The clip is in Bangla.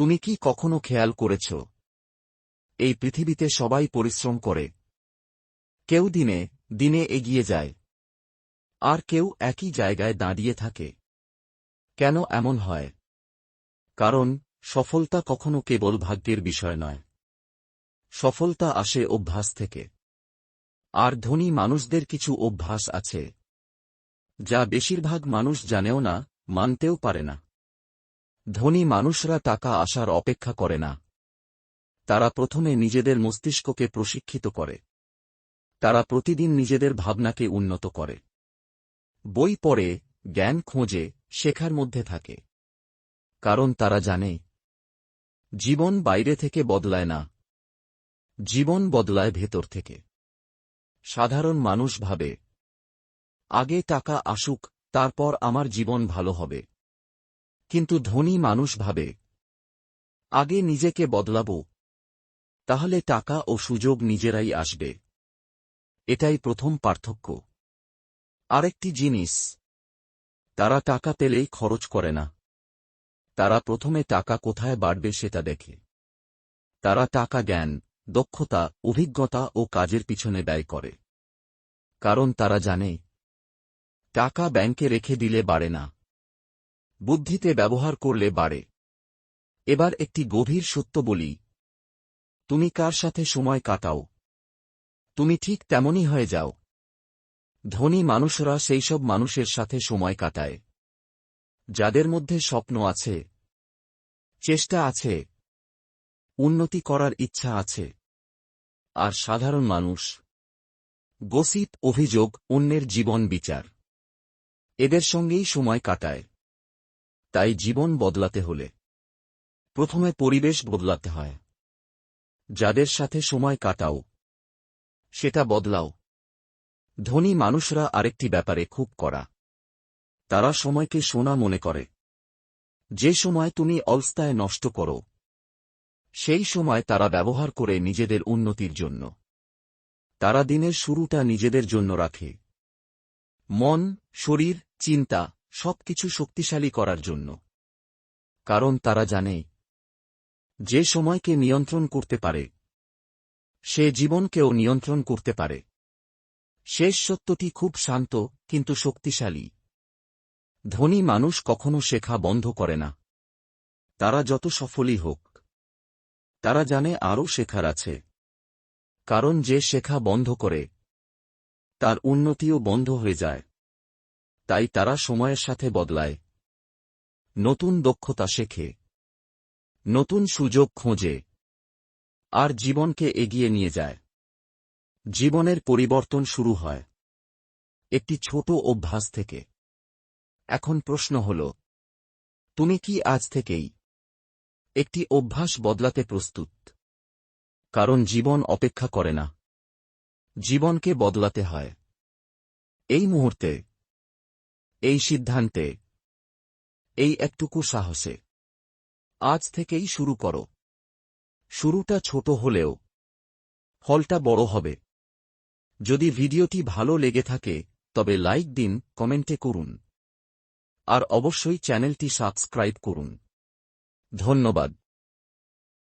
তুমি কি কখনো খেয়াল করেছ? এই পৃথিবীতে সবাই পরিশ্রম করে। কেউ দিনে দিনে এগিয়ে যায়। আর কেউ একই জায়গায় দাঁড়িয়ে থাকে। কেন এমন হয়? কারণ, সফলতা কখনো কেবল ভাগ্যের বিষয় নয়। সফলতা আসে অভ্যাস থেকে। আর ধনী মানুষদের কিছু অভ্যাস আছে। যা বেশিরভাগ মানুষ জানেও না, মানতেও পারে না। ধনী মানুষরা টাকা আসার অপেক্ষা করে না। তারা প্রথমে নিজেদের মস্তিষ্ককে প্রশিক্ষিত করে। তারা প্রতিদিন নিজেদের ভাবনাকে উন্নত করে। বই পড়ে, জ্ঞান খোঁজে, শেখার মধ্যে থাকে। কারণ তারা জানে, জীবন বাইরে থেকে বদলায় না। জীবন বদলায় ভেতর থেকে। সাধারণ মানুষ ভাবে, আগে টাকা আসুক, তারপর আমার জীবন ভালো হবে। কিন্তু ধনী মানুষ ভাবে, আগে নিজেকে বদলাব, তাহলে টাকা ও সুযোগ নিজেরাই আসবে। এটাই প্রথম পার্থক্য। আরেকটি জিনিস, তারা টাকা পেলেই খরচ করে না। তারা প্রথমে টাকা কোথায় বাড়বে সেটা দেখে। তারা টাকা জ্ঞান, দক্ষতা, অভিজ্ঞতা ও কাজের পিছনে ব্যয় করে। কারণ তারা জানে, টাকা ব্যাংকে রেখে দিলে বাড়ে না। বুদ্ধিতে ব্যবহার করলে বাড়ে। এবার একটি গভীর সত্য বলি। তুমি কার সাথে সময় কাটাও? তুমি ঠিক তেমনই হয়ে যাও। ধনী মানুষরা সেই সব মানুষের সাথে সময় কাটায়। যাদের মধ্যে স্বপ্ন আছে, চেষ্টা আছে, উন্নতি করার ইচ্ছা আছে। আর সাধারণ মানুষ, গসিপ অভিযোগ অন্যের জীবন বিচার। এদের সঙ্গেই সময় কাটায়। তাই জীবন বদলাতে হলে। প্রথমে পরিবেশ বদলাতে হয়। যাদের সাথে সময় কাটাও, সেটা বদলাও। ধনী মানুষরা আরেকটি ব্যাপারে খুব করা তারা সময়কে সোনা মনে করে। যে সময় তুমি অলস্তায় নষ্ট করো, সেই সময় তারা ব্যবহার করে নিজেদের উন্নতির জন্য। তারা দিনের শুরুটা নিজেদের জন্য রাখে। মন, শরীর, চিন্তা সবকিছু শক্তিশালী করার জন্য। কারণ তারা জানে, যে সময়কে নিয়ন্ত্রণ করতে পারে, সে জীবনকেও নিয়ন্ত্রণ করতে পারে। শেষ সত্যটি খুব শান্ত, কিন্তু শক্তিশালী। ধনী মানুষ কখনো শেখা বন্ধ করে না। তারা যত সফলই হোক, তারা জানে আরও শেখার আছে। কারণ যে শেখা বন্ধ করে, তার উন্নতিও বন্ধ হয়ে যায়। তাই তারা সময়ের সাথে বদলায়। নতুন দক্ষতা শেখে। নতুন সুযোগ খোঁজে। আর জীবনকে এগিয়ে নিয়ে যায়। জীবনের পরিবর্তন শুরু হয়। একটি ছোট অভ্যাস থেকে। এখন প্রশ্ন হল, তুমি কি আজ থেকেই একটি অভ্যাস বদলাতে প্রস্তুত? কারণ জীবন অপেক্ষা করে না। জীবনকে বদলাতে হয়। এই মুহূর্তে এই সিদ্ধান্তে। এই একটুকু সাহসে। আজ থেকেই শুরু করো। শুরুটা ছোট হলেও। ফলটা বড় হবে। যদি ভিডিওটি ভালো লেগে থাকে, তবে লাইক দিন, কমেন্টে করুন। আর অবশ্যই চ্যানেলটি সাবস্ক্রাইব করুন। ধন্যবাদ।